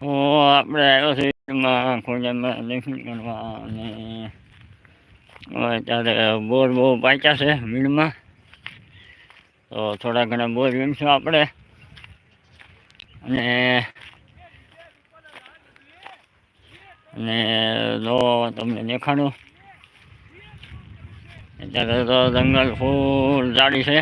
તો આપણે એમાં ખોજામાં દર્શન કરવા અને અત્યારે બોર બહુ પાક્યા છે મીણમાં તો થોડા ઘણા બોર વીમશું આપણે અને અને જો તમને દેખાડું અત્યારે તો જંગલ ફૂલ જાડી છે.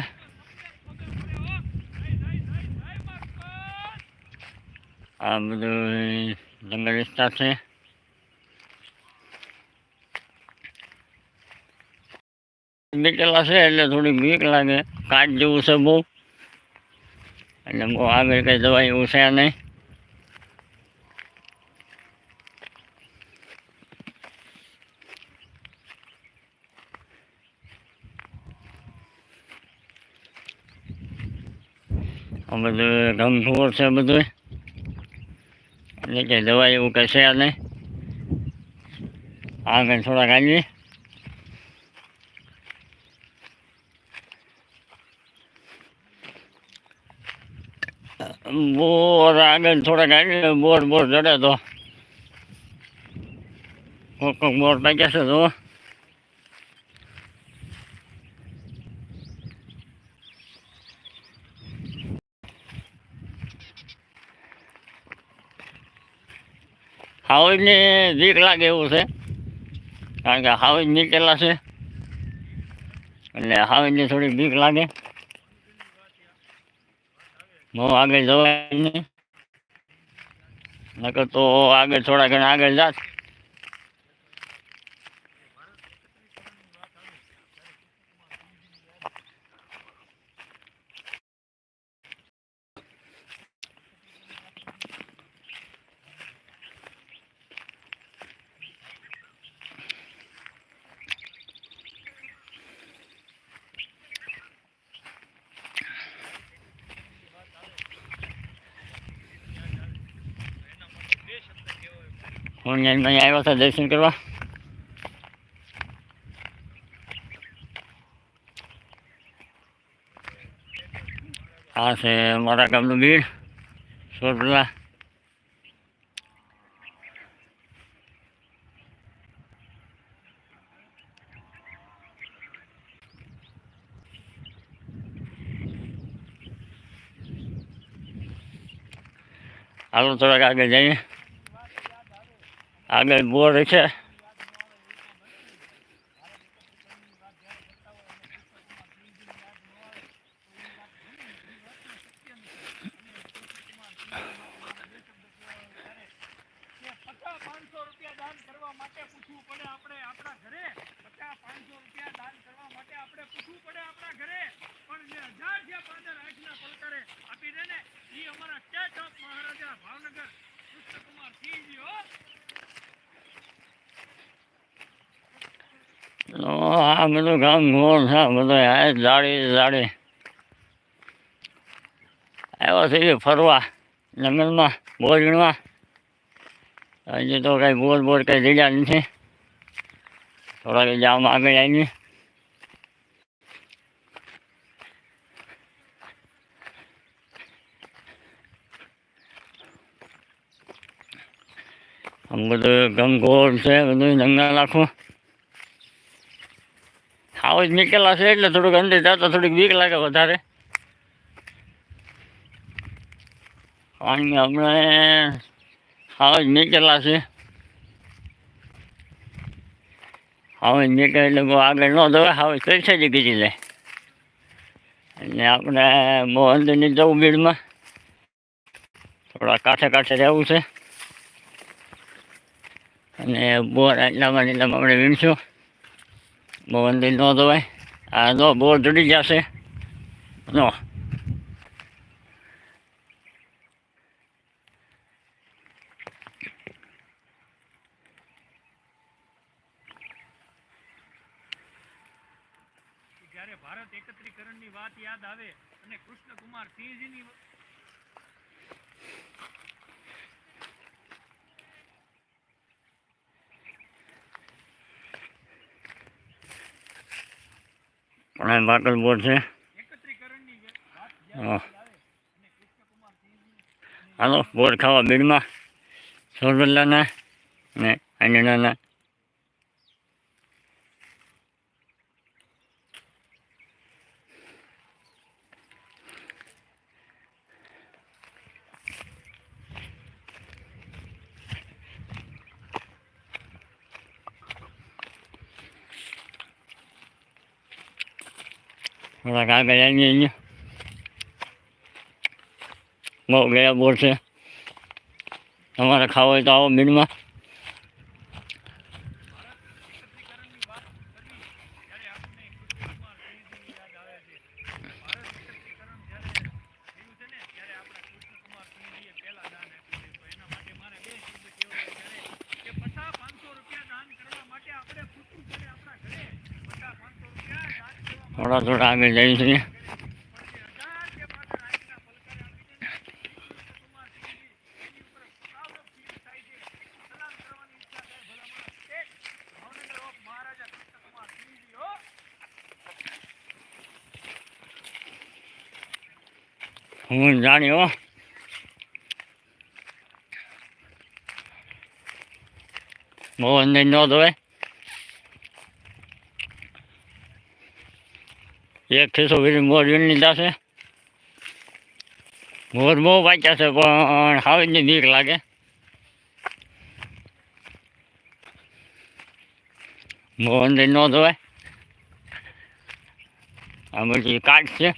આ બધું જંગલ વિસ્તાર છે. નીકળેલા છે એટલે થોડી બીક લાગે. કાચ જેવું છે બહુ. એટલે બહુ આગળ કંઈ દવાઈ એવું છે નહીં. આ બધું ઘમઘોર છે બધું એટલે કે દવાઈ એવું છે નહીં આગળ થોડાક આવીએ બોર આગળ થોડાક આવીએ બોર બોર જડે તો કોક કોક બોર પાક્યા છે તો હાવજને વીક લાગે એવું છે. કારણ કે હાવજ નીચેલા છે. એટલે હાવજને થોડી બીક લાગે. બહુ આગળ જવાય નહીં. નકર તો આગળ થોડા ઘણા આગળ જાત. હું અહીંયા આવ્યો હતો દર્શન કરવા. આ છે મારા ગામનું બીડ સોરપલા આગળ થોડાક આગળ જઈએ. આગળ બોર છે. આપી દે ને. એ અમારા સ્ટેટ ઓફ મહારાજા ભાવનગર કૃષ્ણકુમાર સિંહજી, હો. આ બધું ગામ ઘોર છે બધું આ જાડી જાડી આવ્યો થઈ ગયો ફરવા, જંગલમાં વીણવા હજી તો કાંઈ બોર બોર કંઈ જગ્યા નથી. થોડાક જામ આગળ આવીને આમ બધું ગંગોળ છે, બધું જંગલ આખું. હાવ જ નીકળેલા છે એટલે થોડુંક અંદર જતા થોડીક બીક લાગે વધારે. હમણાં હાવ જ નીકળેલા છે હવે નીકળે એટલે બહુ આગળ ન જવાય, હવે પરીક્ષા જ કીધી જાય અને આપણે બહુ અંદર નહીં જવું ભીડમાં. થોડા કાંઠે કાંઠે રહેવું છે. અને બોર એટલામાં એટલામાં આપણે વીણશું. બહુ નો દવાય આ નો બોર ચડી જશે નો જ્યારે ભારત એકત્રીકરણની વાત યાદ આવે અને કૃષ્ણકુમાર સિંહજીની પણ બાકલ બોર્ડ છે. હાલો બોર ખાવા બીડમાં સોરબલ્લાના ને આંજણાના થોડાક આગળ નહીં અહીંયા બહુ ગયા બોર છે તમારે ખાવો હોય તો આવો બીડમાં ત્યારે આપણને કૃષ્ણકુમાર સિંહજી યાદ આવે છે ભારત એકત્રીકરણ જ્યારે થયું છે ને ત્યારે આપણા કૃષ્ણકુમાર સિંહજીએ પહેલા દાન આપ્યું છે તો એના માટે મારે બે શબ્દ કહેવા ત્યારે કે પચાસ પાંચસો રૂપિયા દાન કરવા માટે આપણે પૂછવું પડે આપણા ઘરે પચાસ પાંચસો રૂપિયા દાન કરવા માટે થોડા થોડા આગળ જઈએ છીએ પણ જે હજાર જે પાછળ આંખના પલકારે આપી દે ને, કૃષ્ણકુમાર સિંહજી, એની ઉપર સાવ ફીલ થાય છે. સલામ કરવાની ઈચ્છા થાય ભલા માણસ. એક ભાવનગર થોડા આગળ કૃષ્ણકુમાર સિંહજી હો જાણ્યો. બહુ અંદર ન ધોય એક ખીસો વીરી મોર વીણી લીધા છે મોર બહુ વાંચ્યા છે, પણ હાવીની બીક લાગે. અંદર ન ધોવાય આ બધી કાચ છે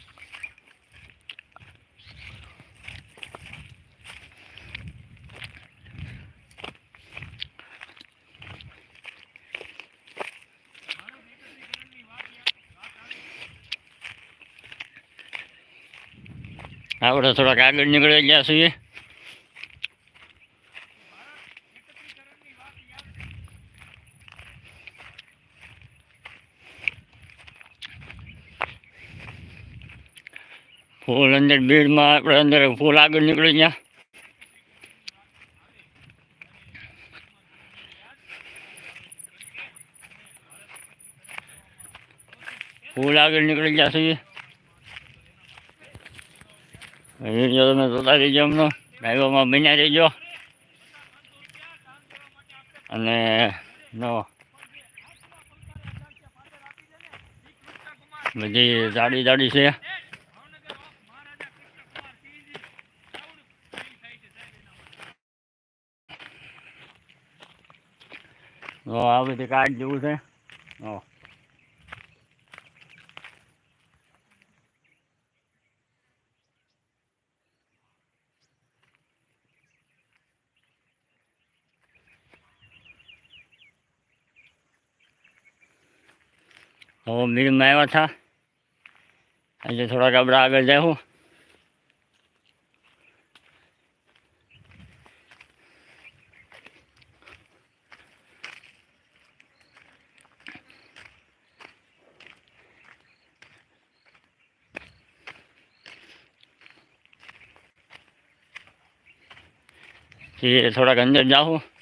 આપણે થોડાક આગળ નીકળી ગયા છીએ. ફૂલ અંદર ભીડમાં આપણે અંદર ફૂલ આગળ નીકળી ગયા. ફૂલ આગળ નીકળી ગયા છીએ. વીડિયો તમે જોતા રહીજો એમનો ડ્રાઈવરમાં બન્યા રહીજો અને નો બધી જાડી જાડી છે Bhavnagar of Maharaja Krishnakumar Sinhji proud feel થાય છે સાહેબ એના માટે તો આ બધી કાર્ડ જેવું છે ઓ હવે મિલમાં આવ્યા હતા આજે થોડાક આપણે આગળ જાઉં એ થોડાક અંદર જાઉં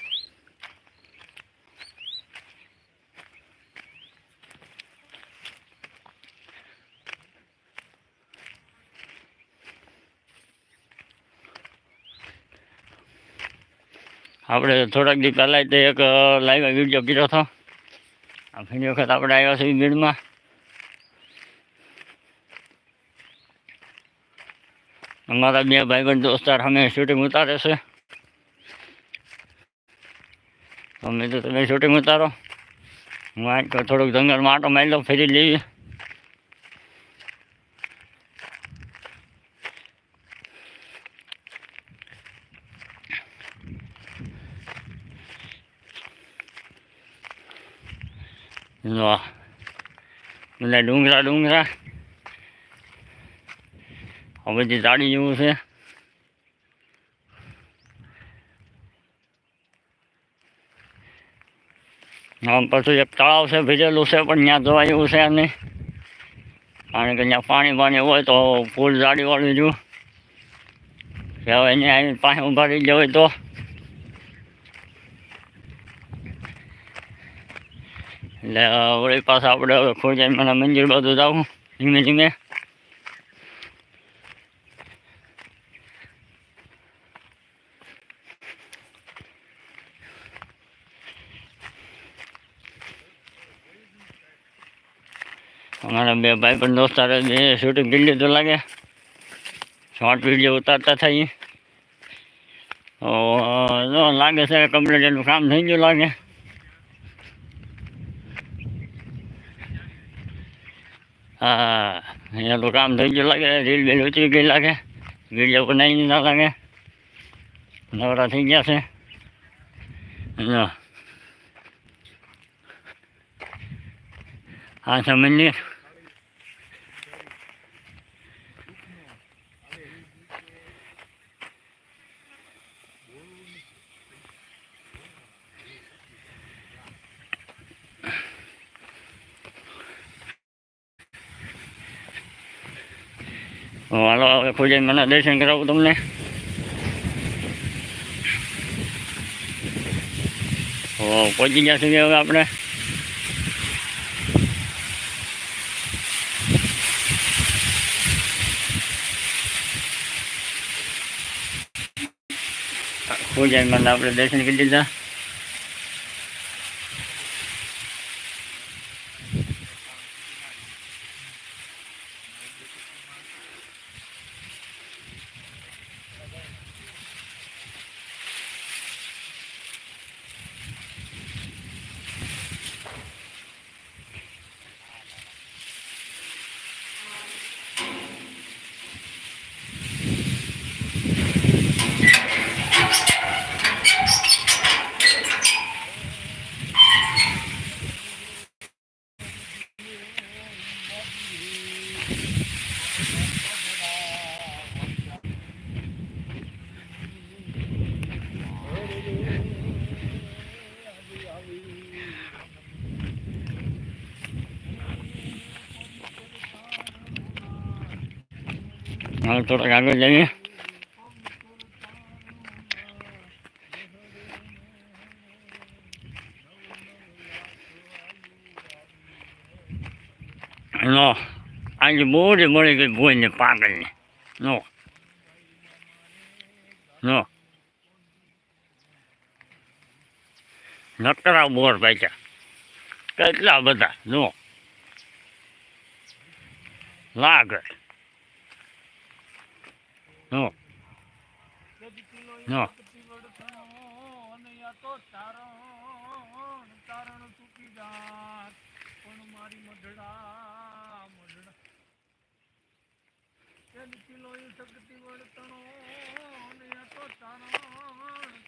આપણે થોડાક દી પહેલાં તે એક લાઈવ વીડિયો કર્યો હતો. આ ઘણી વખત આપણે આવ્યા છીએ ભીડમાં અમારા બે ભાઈબંધ દોસ્તાર અમે શૂટિંગ ઉતારે છે. અમે તો તમે શૂટિંગ ઉતારો. હું આ થોડુંક જંગલમાં આટો મારી લઉં ફેરી લેવી વાહ બધા ડુંગરા ડુંગરા. હવે બધી ઝાડી જેવું છે. આમ પછી એક તળાવ છે, ભીજેલું છે, પણ ત્યાં જવા જેવું છે નહીં. કારણ કે ત્યાં પાણી પાણી હોય તો ફૂલ ઝાડી વાળી જો એને આવીને પાસે ઊભા રહી જવું તો. એટલે વળી પાછા આપણે ખોરજાઈમાં મંદિર બાજુ જાઉં ધીમે ધીમે અમારા બે ભાઈ પણ દોસ્તારો બે શૂટિંગ કરી લીધું લાગે શોર્ટ વિડીયો ઉતારતા થઈએ લાગે છે કમ્પ્લીટ એનું કામ થઈ ગયું લાગે હા એનું કામ થઈ ગયું લાગે રીલ બેલ ઉતરી ગઈ લાગે વીડિયો બનાવી દીધા લાગે નવરા થઈ ગયા છે જો હા છે મંદિર તો હાલો મને દર્શન કરાવું તમને. પહોંચી ગયા સુધી હવે આપણે. ખોજાઈ મને આપણે દર્શન કરી દીધા હવે થોડાક આગળ જઈએ. નો આજે બોરી મળી ગઈ ભોયને પાગલને. નો નો નકરા બોર પાક્યા. કેટલા બધા? નો લાગે નો નો અને યા તો તારણ તારણ ચૂકી જાત પણ મારી મઢડા મઢડા એ નીકળો એ શક્તિ વળતણો અને યા તો તારણ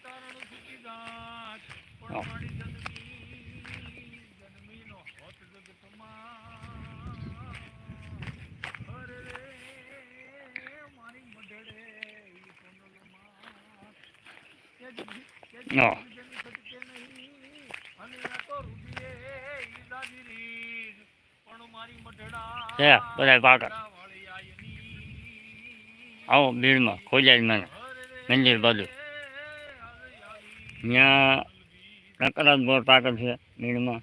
તારણ ચૂકી જાત પણ હા. મારી જન્મી જન્મીનો હોત જગતમાં અરે રે મારી મઢડે ઈ સોનલમાં કે જી- કે જી હા. જન્મી સટકે નહીં અને આ તો રૂપિયે ઈ દાદી રીત. પણ મારી મઢડા છે વાળી આયની. આવો ભીડમાં ખોજાય મને. મંદિર બાજુ. ત્યાં નકરા બોર પાકર છે ભીડમાં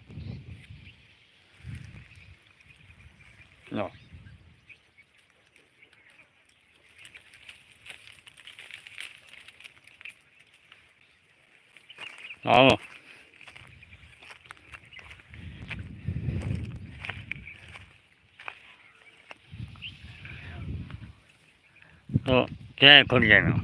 નો આવો તો જય ખોડિયાનો